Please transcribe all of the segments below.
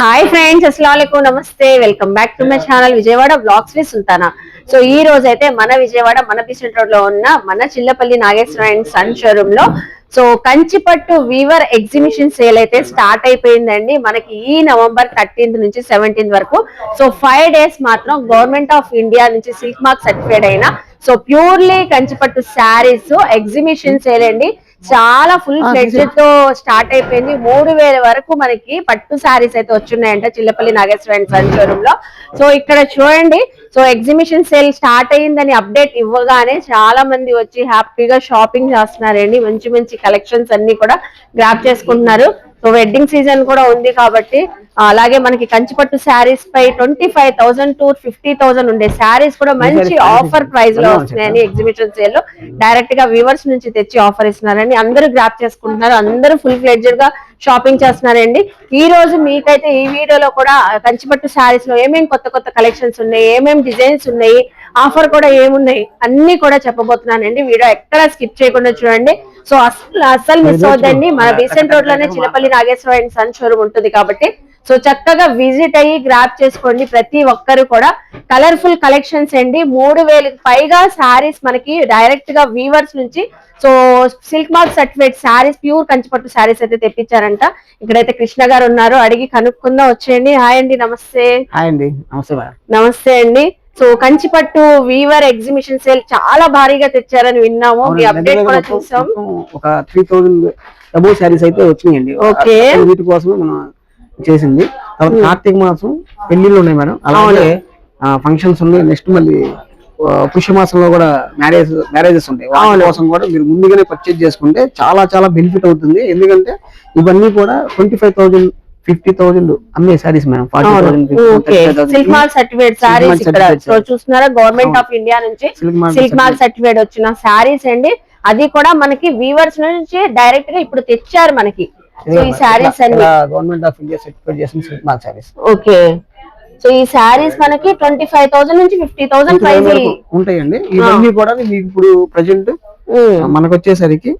Hi friends అస్సలం నమస్తే welcome back to my channel Vijayawada vlogs with Sultana so ఈ రోజు అయితే మన విజయవాడ మన బిసెంట్ రోడ్లో ఉన్న మన Chillapalli Nageswara and son షోరూమ్లో. So Kanchipattu weaver exhibition sale అయితే స్టార్ట్ అయిపోయిందండి. మనకి ఈ నవంబర్ థర్టీన్త్ నుంచి సెవెంటీన్త్ వరకు. సో ఫైవ్ డేస్ మాత్రం గవర్నమెంట్ ఆఫ్ ఇండియా నుంచి సిల్క్ మార్క్ సర్టిఫైడ్ అయిన. So purely Kanchipattu sarees exhibition sale అండి. చాలా ఫుల్ ఫ్లెడ్జెడ్తో స్టార్ట్ అయిపోయింది. మూడు వేల వరకు మనకి పట్టు శారీస్ అయితే వచ్చున్నాయంట చిల్లపల్లి నాగేశ్వర అండ్ సన్ షోరూమ్లో. సో ఇక్కడ చూడండి. సో ఎగ్జిబిషన్ సేల్ స్టార్ట్ అయ్యిందని అప్డేట్ ఇవ్వగానే చాలా మంది వచ్చి హ్యాపీగా షాపింగ్ చేస్తున్నారండి. మంచి మంచి కలెక్షన్స్ అన్ని కూడా గ్రాప్ చేసుకుంటున్నారు. సో వెడ్డింగ్ సీజన్ కూడా ఉంది కాబట్టి అలాగే మనకి కంచిపట్టు శారీస్ పై twenty five thousand to fifty thousand ఉండే శారీస్ కూడా మంచి ఆఫర్ ప్రైస్లో వస్తున్నాయని ఎగ్జిబిషన్ సేల్లో. డైరెక్ట్గా వ్యూవర్స్ నుంచి తెచ్చి ఆఫర్ ఇస్తున్నారని అందరూ గ్రాప్ చేసుకుంటున్నారు. అందరూ ఫుల్ ఫ్లెడ్జెడ్గా షాపింగ్ చేస్తున్నారండి. ఈ రోజు మీకైతే ఈ వీడియోలో కూడా కంచిపట్టు శారీస్లో ఏమేమి కొత్త కొత్త కలెక్షన్స్ ఉన్నాయి ఏమేమి డిజైన్స్ ఉన్నాయి ఆఫర్ కూడా ఏమున్నాయి? అన్ని కూడా చెప్పబోతున్నానండి. వీడియో ఎక్కడ స్కిప్ చేయకుండా చూడండి. సో అసలు అస్సలు మిస్ అవద్దండి మన recent రోడ్లోనే Chilapalli Nageswara and son showroom ఉంటుంది కాబట్టి. సో చక్కగా విజిట్ అయ్యి గ్రాప్ చేసుకోండి ప్రతి ఒక్కరు కూడా. కలర్ఫుల్ కలెక్షన్స్ అండి. మూడు వేలకు పైగా శారీస్ మనకి డైరెక్ట్గా వీవర్స్ నుంచి. So silk mark certified sarees pure Kanchipattu sarees అయితే తెప్పించారంట. ఇక్కడైతే కృష్ణ గారు ఉన్నారు. అడిగి కనుక్కుందాం వచ్చేయండి. హాయ్ అండి నమస్తే. హాయ్ అండి నమస్తే నమస్తే అండి. So Kanchipattu weaver exhibition sale చాలా భారీగా తెచ్చారని విన్నాము. మీ అప్డేట్ కూడా చూసాం. ఒక త్రీ థౌసండ్ అబౌవ్ శారీస్ అయితే వచ్చినాయండి. అసలు వీటి కోసమే మనం చేసింది. కార్తీక మాసం పెళ్ళిళ్ళు ఉన్నాయి మేడం. అలాగే ఫంక్షన్స్ ఉన్నాయి. నెక్స్ట్ మళ్ళీ ఆ, పుష్య మాసంలో కూడా మ్యారేజ్ మ్యారేజెస్ ఉంటాయి. వాటి కోసం కూడా మీరు ముందుగానే పర్చేజ్ చేసుకుంటే చాలా చాలా బెనిఫిట్ అవుతుంది. ఎందుకంటే ఇవన్నీ కూడా twenty five thousand fifty thousand అమ్మే sarees madam forty okay. Silk sarees mark ఇక్కడ. చూస్తున్నారా గవర్నమెంట్ ఆఫ్ ఇండియా నుంచి సిల్క్ మార్క్ సర్టిఫైడ్ వచ్చిన శారీస్ అండి. అది కూడా మనకి వీవర్స్ నుంచి డైరెక్ట్గా ఇప్పుడు తెచ్చారు మనకి. సో ఈ అన్ని. గవర్నమెంట్ ఆఫ్ ఇండియా సర్టిఫైడ్ చేసిన silk mark sarees okay. So ఈ శారీస్ మనకి ట్వంటీ ఫైవ్ థౌసండ్ నుంచి ఫిఫ్టీ థౌసండ్ ప్రైస్ ఉంటాయండి. ఇవన్నీ కూడా మీకు ఇప్పుడు ప్రజెంట్ మనకు వచ్చేసరికి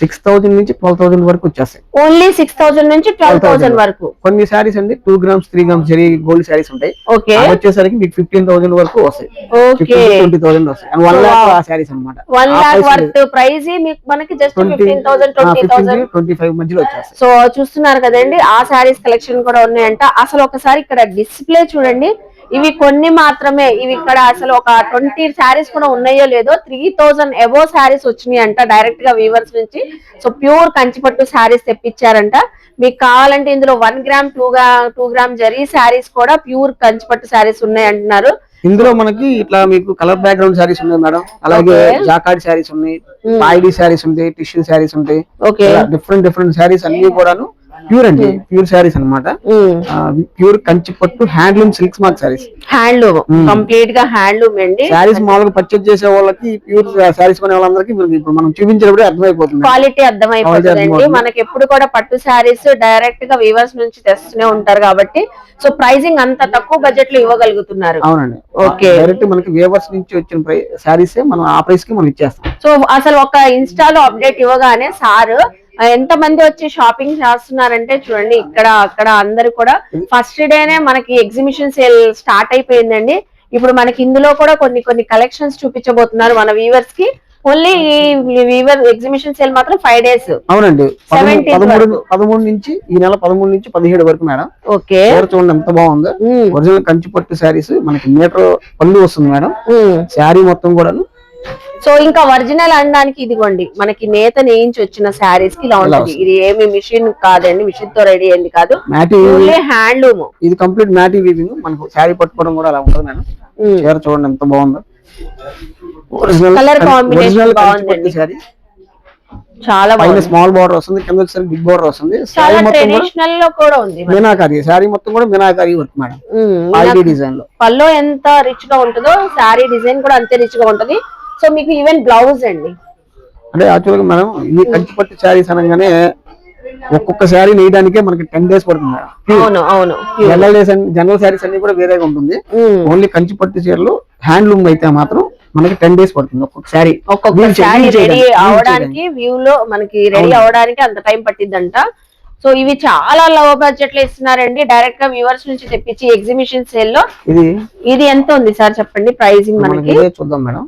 సిక్స్ థౌసండ్ నుంచి ట్వెల్వ్ థౌసండ్ వరకు వచ్చేస్తాయి. ఓన్లీ సిక్స్ థౌసండ్ నుంచి ట్వెల్వ్ థౌసండ్ వరకు. కొన్ని శారీస్ అండి two grams three grams zari gold sarees ఉంటాయి. ఓకే వచ్చేసరికి మీకు ఫిఫ్టీన్ థౌసండ్ వరకు వస్తాయి. ఓకే ట్వంటీ థౌసండ్ వస్తాయి. అండ్ వన్ లాక్ ఆ శారీస్ అనమాట వన్ లాక్ వర్త్ ప్రైస్ మీకు మనకి just fifteen thousand twenty thousand twenty five మధ్యలో వచ్చేస్తాయి. సో చూస్తున్నారు కదండి ఆ శారీస్ కలెక్షన్ కూడా ఉన్నాయంట. అసలు ఒకసారి ఇక్కడ డిస్ప్లే చూడండి. ఇవి కొన్ని మాత్రమే. ఇవి ఇక్కడ అసలు ఒక ట్వంటీ శారీస్ కూడా ఉన్నాయో లేదో త్రీ థౌజండ్ ఎబో శారీస్ వచ్చినాయి అంట డైరెక్ట్గా వీవర్స్ నుంచి. సో ప్యూర్ కంచిపట్టు శారీస్ తెప్పించారంట. మీకు కావాలంటే ఇందులో వన్ గ్రామ్ టూ గా టూ గ్రామ్ జరీ శారీస్ కూడా ప్యూర్ కంచిపట్టు శారీస్ ఉన్నాయి అంటున్నారు ఇందులో మనకి ఇట్లా మీకు కలర్ బ్యాక్గ్రౌండ్ శారీస్ ఉన్నాయి మేడం. అలాగే జాకార్డ్ శారీస్ ఉన్నాయి పాయిడీ శారీస్ ఉంటాయి టిష్యూ శారీస్ ఉంటాయి. ఓకే డిఫరెంట్ డిఫరెంట్ శారీస్ అన్ని కూడాను ప్యూర్ అండి. ప్యూర్ శారీస్ అన్నమాట. Pure Kanchi pattu handloom silk smart sarees. Handloom. కంప్లీట్గా హ్యాండ్లూమ్ అండి. శారీస్ మామూలుగా పర్చేజ్ చేసే వాళ్ళకి ప్యూర్ శారీస్ కొనే వాళ్ళందరికీ ఇప్పుడు మనం చూపించినప్పుడే అర్థమైపోతుంది. క్వాలిటీ అర్థమవుతుంది. మనకి ఎప్పుడు కూడా పట్టు శారీస్ డైరెక్ట్గా వీవర్స్ నుంచి తెస్తూనే ఉంటారు కాబట్టి సో ప్రైజింగ్ అంత తక్కువ బడ్జెట్లో ఇవ్వగలుగుతున్నారు. అవునండి. Okay. డైరెక్ట్ మనకి వేవర్స్ నుంచి వచ్చిన శారీస్ మనం ఆ ప్రైస్కి మనం ఇచ్చేస్తాం. సో అసలు ఒక ఇన్స్టాలో అప్డేట్ ఇవ్వగానే సార్ ఎంత మంది వచ్చి షాపింగ్ చేస్తున్నారంటే చూడండి ఇక్కడ అక్కడ అందరు కూడా ఫస్ట్ డేనే మనకి ఎగ్జిబిషన్ సేల్ స్టార్ట్ అయిపోయిందండి. ఇప్పుడు మనకి ఇందులో కూడా కొన్ని కొన్ని కలెక్షన్స్ చూపించబోతున్నారు మన వీవర్స్కి. ఓన్లీ ఈ వీవర్ ఎగ్జిబిషన్ సేల్ మాత్రం ఫైవ్ డేస్ అవునండి. పదమూడు 17th పదమూడు పదమూడు నుంచి ఈ నెల పదమూడు నుంచి పదిహేడు వరకు మేడం. ఓకే. చూడండి ఎంత బాగుందో. ఒరిజినల్ కంచి పట్టు శారీస్ మనకి మీటర్ పళ్ళు వస్తుంది మేడం. శారీ మొత్తం కూడాను సో ఇంకా ఒరిజినల్ అనడానికి ఇదిగోండి మనకి నేత నేయించి వచ్చిన శారీస్కి ఇలా ఉంటుంది. ఇది ఏమి మిషన్ కాదండి మిషన్తో రెడీ అయింది కాదు. హ్యాండ్లూమ్ ఇది కంప్లీట్ మ్యాటీ వీవింగ్ మనకు శారీ పట్టుకోవడం కూడా అలా ఉంటుంది మేడం. చీర చూడండి ఎంత బాగుందో. బాగుందండి. పట్టు శారీ. చాలా పైన స్మాల్ బార్డర్ వస్తుంది కింద వచ్చేసరికి బిగ్ బార్డర్ వస్తుంది. శారీ చాలా మొత్తం కూడా ట్రెడిషనల్లో కూడా ఉంది మీనాకారి శారీ మొత్తం కూడా మీనాకారి వర్క్ మేడం. డిజైన్లో. పల్లో ఎంత రిచ్గా ఉంటుందో శారీ డిజైన్ కూడా అంతే రిచ్గా ఉంటది. సో మీకు ఈవెన్ బ్లౌజ్ అండి. అంటే యాక్చువల్గా మనం ఈ కంచి పట్టు శారీస్ అనగానే ఒక్కొక్క శారీ నేయడానికే మనకి టెన్ డేస్ పడుతుంది. అవును అవును. జనరల్ డేస్ జనరల్ శారీస్ అన్ని కూడా వేరేగా ఉంటుంది. ఓన్లీ కంచి పట్టు చీరలు హ్యాండ్లూమ్ అయితే మాత్రం మనకి టెన్ డేస్ పడుతుంది ఒక్కొక్క శారీ. ఒక్కొక్క శారీ రెడీ అవడానికి వ్యూ లో మనకి రెడీ అవడానికి అంత టైం పట్టిద్దంట. సో ఇవి చాలా లో బడ్జెట్లో ఇస్తున్నారండి. డైరెక్ట్గా వ్యూవర్స్ నుంచి తెప్పించి ఎగ్జిబిషన్ సేల్లో. ఇది ఇది ఎంత ఉంది సార్? చెప్పండి. ప్రైసింగ్ మనకి చూద్దాం మేడం.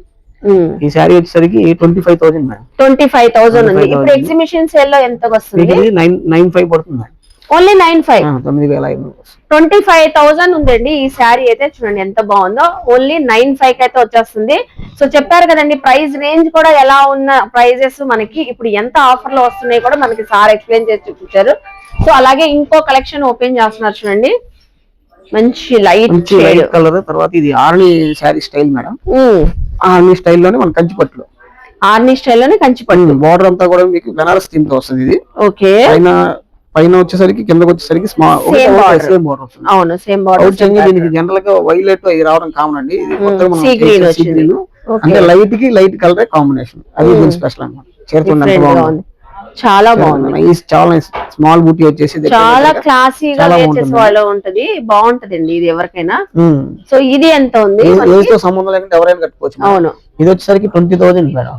ఈ శారీ వచ్చేసరికి twenty five thousand madam twenty five thousand ఉంది 25,000. ఇప్పుడు ఎగ్జిబిషన్ సేల్లో ఎంత వస్తుంది? నైన్ నైన్ ఫైవ్ పడుతుంది మేడం ఓన్లీ నైన్ ఫైవ్ తొమ్మిది వేల ఐదు. ట్వంటీ ఫైవ్ థౌసండ్ ఉందండి ఈ శారీ అయితే. చూడండి ఎంత బాగుందో. ఓన్లీ నైన్ ఫైవ్కి అయితే వచ్చేస్తుంది. సో చెప్పారు కదండి ప్రైస్ రేంజ్ కూడా ఎలా ఉన్న ప్రైజెస్ మనకి ఇప్పుడు ఎంత ఆఫర్లో వస్తున్నాయి కూడా మనకి సార్ ఎక్స్ప్లెయిన్ చేసి చూపించారు. సో అలాగే ఇంకో కలెక్షన్ ఓపెన్ చేస్తున్నారు చూడండి. మంచి లైట్ కలర్ తర్వాత ఇది ఆర్ని శారీ స్టైల్ మేడం ఆర్ని స్టైల్లోనే మన కంచిపట్లు ఆర్నీ స్టైల్లోనే కంచిపట్టు బార్డర్ అంతా కూడా మీకు బెనారస్ థీమ్తో వస్తుంది ఇది. ఓకే. పైన పైన వచ్చేసరికి కిందకి వచ్చేసరికి. సేమ్ బార్డర్ వస్తుంది. అవును సేమ్ అవుట్ బార్డర్ దీనికి జనరల్గా వైలెట్ రావడం కామన్ అండి. ఇది. అంటే లైట్కి లైట్ కలర్ కాంబినేషన్ అది దీని స్పెషల్ అన్నమాట. చేరుతుంది చాలా బాగుంది. నైస్ చాలా స్మాల్ బూటీ వచ్చేసి చాలా. క్లాసీగా వేర్ బాగుంటుంది. చేసే వాళ్ళు ఉంటది బాగుంటదండి ఇది ఎవరికైనా. ఉమ్. సో ఇది ఎంత ఉంది? ఏజ్తో సంబంధం లేకుండా ఎవరైనా కట్టుకోవచ్చు. అవును. ఇది వచ్చేసరికి twenty thousand madam.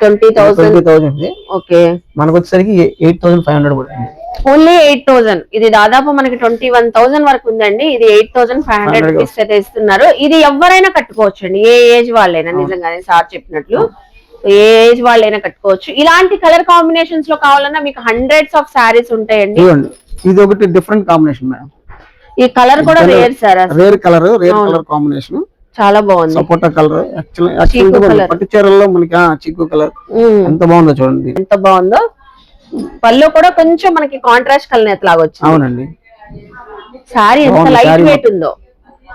Twenty thousand thousand okay. మనకు వచ్చేసరికి ఎయిట్ థౌసండ్ ఫైవ్ హండ్రెడ్ పడుతుంది ఓన్లీ ఎయిట్ థౌసండ్ ఇది దాదాపు మనకి ట్వంటీ వన్ థౌసండ్ వరకు ఉందండి. ఇది eight thousand five hundred 500 rupees అయితే ఇస్తున్నారు ఇది ఎవరైనా కట్టుకోవచ్చు అండి ఏ ఏజ్ వాళ్ళైనా నిజంగానే సార్ చెప్పినట్లు. ఏ ఏజ్ వాళ్ళైనా కట్టుకోవచ్చు. ఇలాంటి కలర్ కాంబినేషన్స్లో కావాలన్నా మీకు హండ్రెడ్స్ ఆఫ్ శారీస్ ఉంటాయండి. ఇది ఒకటి డిఫరెంట్ కాంబినేషన్ మేడం ఈ కలర్ కూడా rare sir. Rare colour rare colour combination చాలా బాగుంది. సపోటా కలర్. పట్టు చీరల్లో మనకి ఆ, చీకు కలర్ ఎంత బాగుందో చూడండి. ఎంత బాగుందో. పళ్ళు కూడా కొంచెం మనకి కాంట్రాస్ట్ కలర్ ఎట్లాగా వచ్చింది. అవునండి. సారీ ఎంత లైట్ వెయిట్ ఉందో.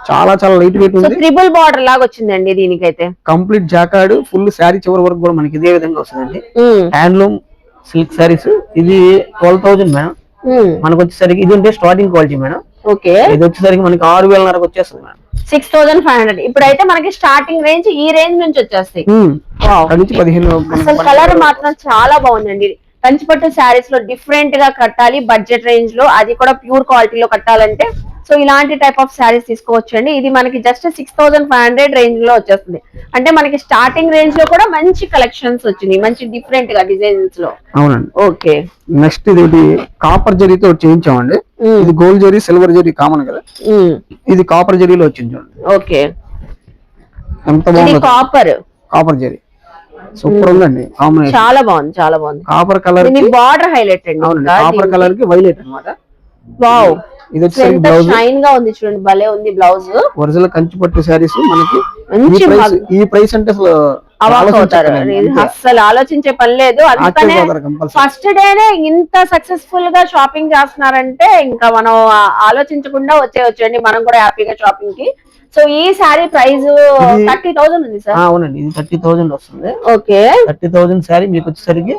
చాలా చాలా లైట్ వెయిట్ ఉంది. త్రిబుల్ బార్డర్ లాగా వచ్చిందండి దీనికైతే. కంప్లీట్ జాకాడు ఫుల్ శారీ చివరి వరకు కూడా మనకి ఇదే విధంగా వస్తుందండి. హ్యాండ్లూమ్ సిల్క్ శారీస్ ఇది ట్వెల్వ్ థౌసండ్ మేడం మనకు వచ్చేసరికి ఇది ఉంటే స్టార్టింగ్ క్వాలిటీ మేడం ఓకే. ఇది వచ్చేసరికి మనకి ఆరు వేలన్నరకు వచ్చేస్తుంది madam six thousand five hundred ఇప్పుడైతే మనకి స్టార్టింగ్ రేంజ్ ఈ రేంజ్ నుంచి వచ్చేస్తాయి. పదిహేను అసలు కలర్ మాత్రం చాలా బాగుందండి. కంచిపట్టు శారీస్లో డిఫరెంట్గా కట్టాలి బడ్జెట్ రేంజ్లో. అది కూడా ప్యూర్ క్వాలిటీలో కట్టాలంటే. సో ఇలాంటి టైప్ ఆఫ్ శారీస్ తీసుకోవచ్చు అండి ఇది మనకి just six thousand five hundred రేంజ్లో వచ్చేస్తుంది. అంటే మనకి స్టార్టింగ్ రేంజ్లో కూడా మంచి కలెక్షన్స్ వచ్చినాయి. మంచి డిఫరెంట్గా డిజైన్స్లో. అవునండి. ఓకే నెక్స్ట్ ఇది ఒకటి కాపర్ జరీతో చేయించామండి. ఇది gold zari silver zari common కదా? ఇది కాపర్ జరీలో వచ్చింది చూడండి. ఓకే ఎంత ఇది బాగుంది కాపర్ కాపర్ జరీ. సూపర్ ఉందండి. కాంబినేషన్. చాలా బాగుంది చాలా బాగుంది. కాపర్ కలర్ బార్డర్ హైలైట్ అండి. అవునండి. కాపర్ కలర్కి వైలెట్ అన్నమాట. వావ్. ఇది వచ్చేసరికి బ్లౌజ్. షైన్గా ఉంది చూడండి భలే ఉంది బ్లౌజ్. ఒరిజినల్ కంచి పట్టు శారీస్ మనకి ఈ మంచి ప్రైస్ అంటే అసలు ఆలోచించే పని లేదు. అందుకనే. ఫస్ట్ డేనే ఇంత సక్సెస్ఫుల్గా షాపింగ్ చేస్తున్నారంటే ఇంకా మనం ఆలోచించకుండా వచ్చేయచ్చండి. మనం కూడా హ్యాపీగా షాపింగ్కి సో ఈ సారీ ప్రైస్ థర్టీ థౌసండ్ ఉంది సార్ అవునండి. ఇది థర్టీ థౌసండ్ వస్తుంది. ఓకే థర్టీ థౌసండ్ శారీ మీకు వచ్చేసరికి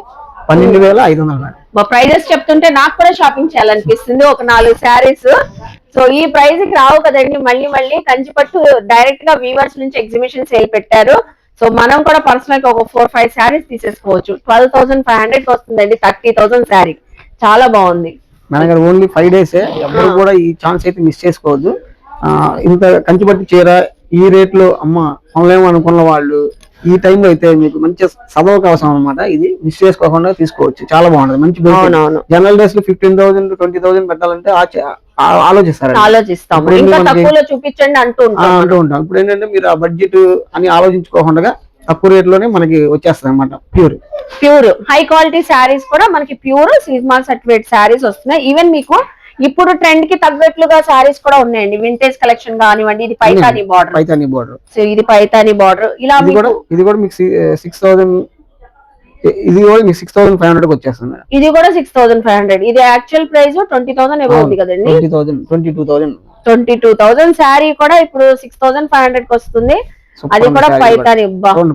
పన్నెండు వేల ఐదు వందలు ప్రైజెస్ చెప్తుంటే నాకు కూడా షాపింగ్ చేయాలనిపిస్తుంది. ఒక నాలుగు శారీస్ సో ఈ ప్రైస్కి రావు కదండి. మళ్ళీ మళ్ళీ కంచిపట్టు డైరెక్ట్గా వీవర్స్ నుంచి ఎగ్జిబిషన్ సేల్ పెట్టారు. సో మనం కూడా పర్సనల్గా ఒక ఫోర్ ఫైవ్ శారీస్ తీసేసుకోవచ్చు. ట్వెల్వ్ థౌసండ్ ఫైవ్ హండ్రెడ్ వస్తుందండి థర్టీ థౌసండ్ శారీ చాలా బాగుంది. మన దగ్గర ఓన్లీ ఫైవ్ డేస్ ఎవరు కూడా ఈ ఛాన్స్ అయితే మిస్ చేసుకోవద్దు. ఇంత కంచిపట్టి చీర ఈ రేట్లో అమ్మ కొనలేము అనుకున్న వాళ్ళు ఈ టైంలో అయితే మీకు మంచి సదవక అవసరం అనమాట ఇది మిస్ చేసుకోకుండా తీసుకోవచ్చు. చాలా బాగుంటుంది. మంచి జనరల్ డేస్లో ఫిఫ్టీన్ థౌసండ్ ట్వంటీ థౌసండ్ పెట్టాలంటే ఆచ- ఆ- ఆలోచిస్తారండి. ఆలోచిస్తాము. ఇప్పుడు ఇంకా మనకి- తక్కువలో చూపించండి అంటూ అంటూ ఉంటాం. ఇప్పుడు ఏంటంటే మీరు ఆ బడ్జెట్ అని ఆలోచించుకోకుండా తక్కువ రేట్లోనే మనకి వచ్చేస్తుంది అనమాట pure pure high quality sarees కూడా మనకి ప్యూర్ సీజ్మాల్ సర్టిఫికేట్ శారీస్ వస్తున్నాయి. ఈవెన్ మీకు ఇప్పుడు ట్రెండ్కి తగ్గట్లుగా శారీస్ కూడా ఉన్నాయండి. వింటేజ్ కలెక్షన్ కానివ్వండి ఇది Paithani border Paithani border so ఇది పైతాని బార్డర్ ఇలా ఇది కూడా మీకు సిక్స్ థౌసండ్ ఇది కూడా మీకు సిక్స్ థౌసండ్ ఫైవ్ హండ్రెడ్ వచ్చేస్తుంది ఇది కూడా సిక్స్ థౌసండ్ ఫైవ్ హండ్రెడ్ ఇది యాక్చువల్ ప్రైస్ ట్వంటీ థౌసండ్ ఏమో ఉంది కదండి. Twenty thousand twenty two thousand twenty two thousand saree కూడా ఇప్పుడు సిక్స్ థౌసండ్ ఫైవ్ హండ్రెడ్కి వస్తుంది. అది కూడా పైతాని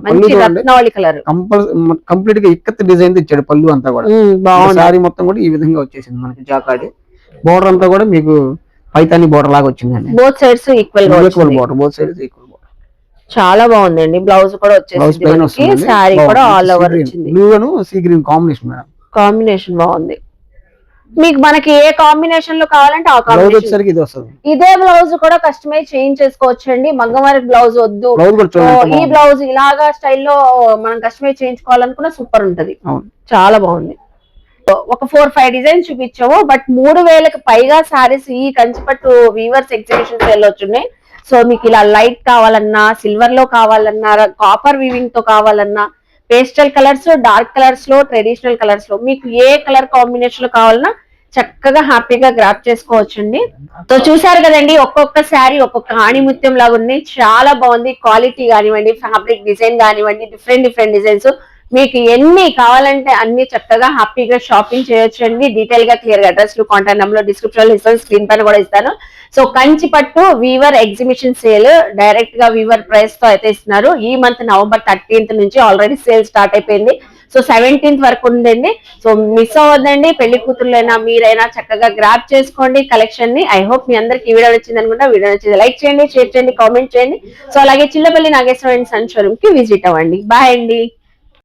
మంచి. రత్నావళి కలర్ కంపల్ కంప్లీట్గా ఇక్కత్ డిజైన్ ఇచ్చాడు పళ్ళు అంతా కూడా. బాగుంది. సారీ మొత్తం కూడా ఈ విధంగా వచ్చేసింది మనకి జాకాడి. బోర్డర్ అంతా కూడా మీకు పైతాని బోర్డర్ లాగా వచ్చిందండి. బోత్ సైడ్స్ ఈక్వల్గా equal border both side equal border చాలా బాగుందండి. బ్లౌజ్ కూడా వచ్చేసింది శారీ కూడా ఆల్ ఓవర్ వచ్చింది. బ్లూ అను sea green combination madam combination బాగుంది. మీకు మనకి ఏ కాంబినేషన్లో కావాలంటే ఆ కాంబినేషన్ ఇది వస్తుంది. ఇదే బ్లౌజ్ కూడా కస్టమైజ్ చేంజ్ చేసుకోవచ్చు అండి మగ్గమరి బ్లౌజ్ వద్దు ఈ. బ్లౌజ్ ఇలాగా స్టైల్లో మనం కస్టమైజ్ చేయించుకోవాలనుకున్న సూపర్ ఉంటది. అవును. చాలా బాగుంది. ఒక ఫోర్ ఫైవ్ డిజైన్స్ చూపించాము బట్ మూడు వేలకు పైగా సారీస్ ఈ కంచిపట్టు వీవర్స్ ఎగ్జిబిషన్ వెళ్ళొచ్చున్నాయి. సో మీకు ఇలా లైట్ కావాలన్నా సిల్వర్లో కావాలన్నా కాపర్ వీవింగ్తో కావాలన్నా పేస్టల్ కలర్స్ డార్క్ కలర్స్లో ట్రెడిషనల్ కలర్స్లో మీకు ఏ కలర్ కాంబినేషన్లో కావాలన్నా చక్కగా హ్యాపీగా గ్రాప్ చేసుకోవచ్చండి. సో చూసారు కదండి ఒక్కొక్క శారీ ఒక్కొక్క ఆణిముత్యం లాగా ఉంది చాలా బాగుంది క్వాలిటీ కానివ్వండి ఫ్యాబ్రిక్ డిజైన్ కానివ్వండి డిఫరెంట్ డిఫరెంట్ డిజైన్స్ మీకు ఎన్ని కావాలంటే అన్ని చక్కగా హ్యాపీగా షాపింగ్ చేయొచ్చు అండి డీటెయిల్గా క్లియర్గా అడ్రస్ కాంటాక్ట్ నెంబర్ డిస్క్రిప్షన్లో ఇస్తాను స్క్రీన్ పైన కూడా ఇస్తాను. సో కంచి పట్టు వీవర్ ఎగ్జిబిషన్ సేల్ డైరెక్ట్గా వీవర్ ప్రైస్తో అయితే ఇస్తున్నారు. ఈ మంత్ నవంబర్ థర్టీన్త్ నుంచి ఆల్రెడీ సేల్ స్టార్ట్ అయిపోయింది. సో సెవెంటీన్త్ వరకు ఉందండి. సో మిస్ అవ్వద్దండి. పెళ్ళి కూతురులైనా మీరైనా చక్కగా గ్రాప్ చేసుకోండి కలెక్షన్ని. ఐ హోప్ మీ అందరికి ఈ వీడియో నచ్చింది అనుకుంటా. వీడియో నచ్చింది లైక్ చేయండి షేర్ చేయండి కామెంట్ చేయండి. సో అలాగే చిల్లపల్లి నాగేశ్వర అండ్ సన్ షోరూమ్కి విజిట్ అవ్వండి. బాయ్ అండి.